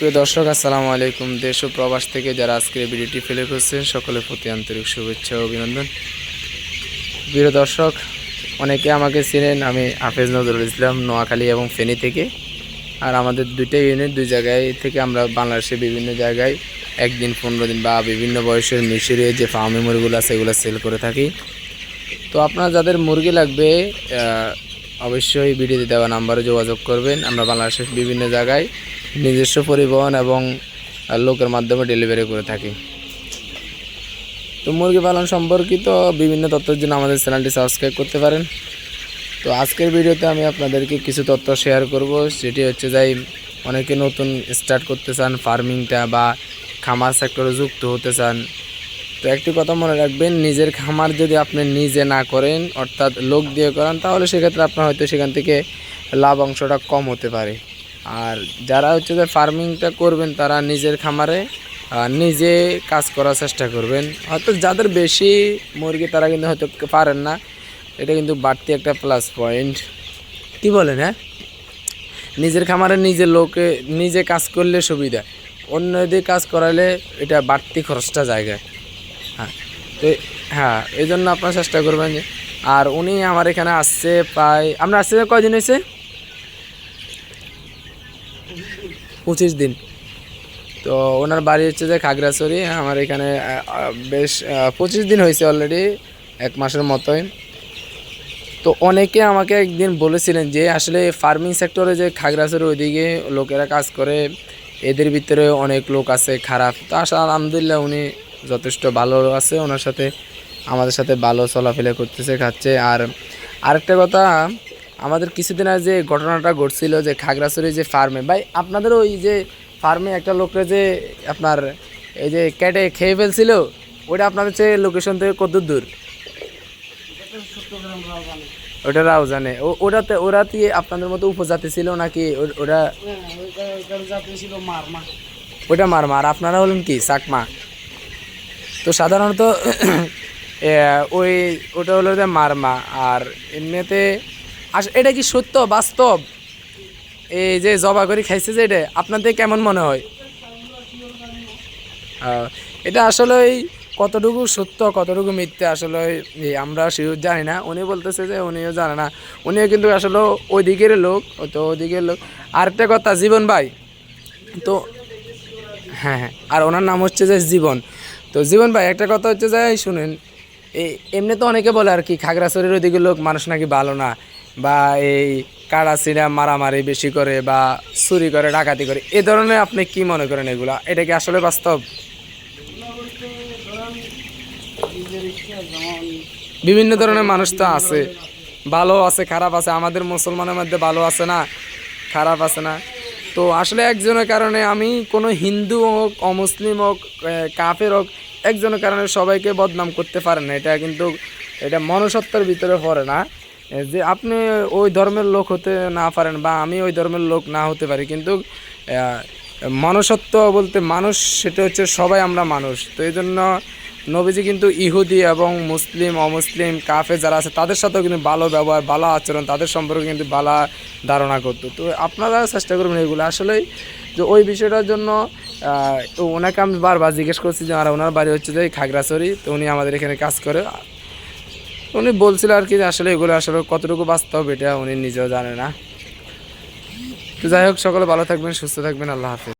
প্রিয় দর্শক, আসসালামু আলাইকুম। দেশ ও প্রবাস থেকে যারা আজকের ভিডিওটি ফেলে করছেন সকলের প্রতি আন্তরিক শুভেচ্ছা ও অভিনন্দন। প্রিয় দর্শক, অনেকে আমাকে চেনেন, আমি হাফেজ নজরুল ইসলাম, নোয়াখালী এবং ফেনী থেকে। আর আমাদের দুইটা ইউনিট দুই জায়গায় থেকে আমরা বাংলাদেশের বিভিন্ন জায়গায় একদিন পনেরো দিন বা বিভিন্ন বয়সের মিশরে যে ফার্মি মুরগিগুলো আছে, এগুলো সেল করে থাকি। তো আপনার যাদের মুরগি লাগবে অবশ্যই ভিডিওতে দেওয়া নাম্বারে যোগাযোগ করবেন। আমরা বাংলাদেশের বিভিন্ন জায়গায় নিজস্ব পরিবহন এবং লোকের মাধ্যমে ডেলিভারি করে থাকি। তো মুরগি পালন সম্পর্কিত বিভিন্ন তথ্যের জন্য আমাদের চ্যানেলটি সাবস্ক্রাইব করতে পারেন। তো আজকের ভিডিওতে আমি আপনাদেরকে কিছু তথ্য শেয়ার করব, সেটি হচ্ছে যাই অনেকে নতুন স্টার্ট করতে চান ফার্মিংটা বা খামার সেক্টরে যুক্ত হতে চান। তো একটি কথা মনে রাখবেন, নিজের খামার যদি আপনি নিজে না করেন, অর্থাৎ লোক দিয়ে করান, তাহলে সেক্ষেত্রে আপনার হয়তো সেখান থেকে লাভ অংশটা কম হতে পারে। আর যারা হচ্ছে যে ফার্মিংটা করবেন তারা নিজের খামারে নিজে কাজ করার চেষ্টা করবেন। হয়তো যাদের বেশি মুরগি তারা কিন্তু হয়তো পারেন না। এটা কিন্তু বাড়তি একটা প্লাস পয়েন্ট কি বলেন হ্যাঁ? নিজের খামারে নিজে লোকে নিজে কাজ করলে সুবিধা। অন্য দিয়ে কাজ করালে এটা বাড়তি খরচটা জায়গায় হ্যাঁ তো হ্যাঁ এই জন্য আপনার চেষ্টা করবেন যে আর উনি আমার এখানে আসছে প্রায় আমরা আসছে কয়দিন হয়েছে? পঁচিশ দিন। তো ওনার বাড়ি হচ্ছে যে খাগড়াছড়ি, আমার এখানে বেশ পঁচিশ দিন হয়েছে অলরেডি এক মাসের মতোই। তো অনেকে আমাকে একদিন বলেছিলেন যে আসলে ফার্মিং সেক্টরে যে খাগড়াছড়ি ওইদিকে লোকেরা কাজ করে, এদের ভিতরে অনেক লোক আছে খারাপ। তো আসলে আলহামদুলিল্লাহ উনি যথেষ্ট ভালো আছে, ওনার সাথে, আমাদের সাথে ভালো চলাফেরা করতেছে, খাচ্ছে। আর আরেকটা কথা আমাদের কিছুদিন আগে যে ঘটনাটা ঘটছিল যে খাগড়াছড়ি যে ফার্মে ভাই আপনাদের ওই যে ফার্মে একটা লোকরা যে আপনার এই যে কেটে খেয়ে ফেলছিল ওটা আপনাদের যে লোকেশন থেকে কত দূর? ওটা রাও জানে ওটাতে ওরাতে আপনাদের মতো উপজাতি ছিল নাকি ওরা ওটা মারমা। আর আপনারা হলেন কি, চাকমা? তো সাধারণত ওই, ওটা হলো যে মারমা। আর এমনিতে আস, এটা কি সত্য, বাস্তব? এই যে জবা করে খাইছে যে এটা, আপনাদের কেমন মনে হয়? এটা আসলে ওই কতটুকু সত্য, কতটুকু মিথ্যে আসলে আমরা শিওর জানি না। উনি বলতেছে যে উনিও জানে না। উনিও কিন্তু আসলে ওই দিকের লোক তো ওই দিকের লোক। আরেকটা কথা, জীবন ভাই। তো হ্যাঁ হ্যাঁ আর ওনার নাম হচ্ছে যে জীবন। তো জীবন ভাই, একটা কথা হচ্ছে যে শুনেন এমনি তো অনেকে বলে আর কি, খাগড়াছড়ির ওইদিকে লোক মানুষ নাকি ভালো না। বা এই কাড়াছিড়া মারামারি বেশি করে বা চুরি করে, ডাকাতি করে, এ ধরনের আপনি কি মনে করেন এগুলা? এটা কি আসলে বাস্তব? বিভিন্ন ধরনের মানুষ তো আছে। ভালো আছে, খারাপ আছে, আমাদের মুসলমানের মধ্যে ভালো আছে না, খারাপ আছে না। তো আসলে একজনের কারণে আমি কোনো হিন্দু হোক, অমুসলিম হোক কাফের হোক, একজনের কারণে সবাইকে বদনাম করতে পারেন না। এটা কিন্তু, এটা মনুষ্যত্বের ভিতরে পড়ে না। যে আপনি ওই ধর্মের লোক হতে না পারেন বা আমি ওই ধর্মের লোক না হতে পারি, কিন্তু মানুষত্ব বলতে মানুষ সেটা হচ্ছে সবাই আমরা মানুষ। তো এই জন্য নবীজি কিন্তু ইহুদি এবং মুসলিম, অমুসলিম কাফে যারা আছে, তাদের সাথেও কিন্তু ভালো ব্যবহার, ভালো আচরণ, তাদের সম্পর্কে কিন্তু ভালো ধারণা করতো। তো আপনারা চেষ্টা করবেন এগুলো। আসলেই যে ওই বিষয়টার জন্য ওনাকে আমি বারবার জিজ্ঞেস করছি যে, আর, ওনার বাড়ি হচ্ছে যে খাগড়াছড়ি? তো উনি আমাদের এখানে কাজ করে। উনি বলছিল আর কি আসলে এগুলো আসলে কতটুকু বাস্তব এটা উনি নিজেও জানে না। তো যাই হোক, সকলে ভালো থাকবেন, সুস্থ থাকবেন, আল্লাহ হাফিজ।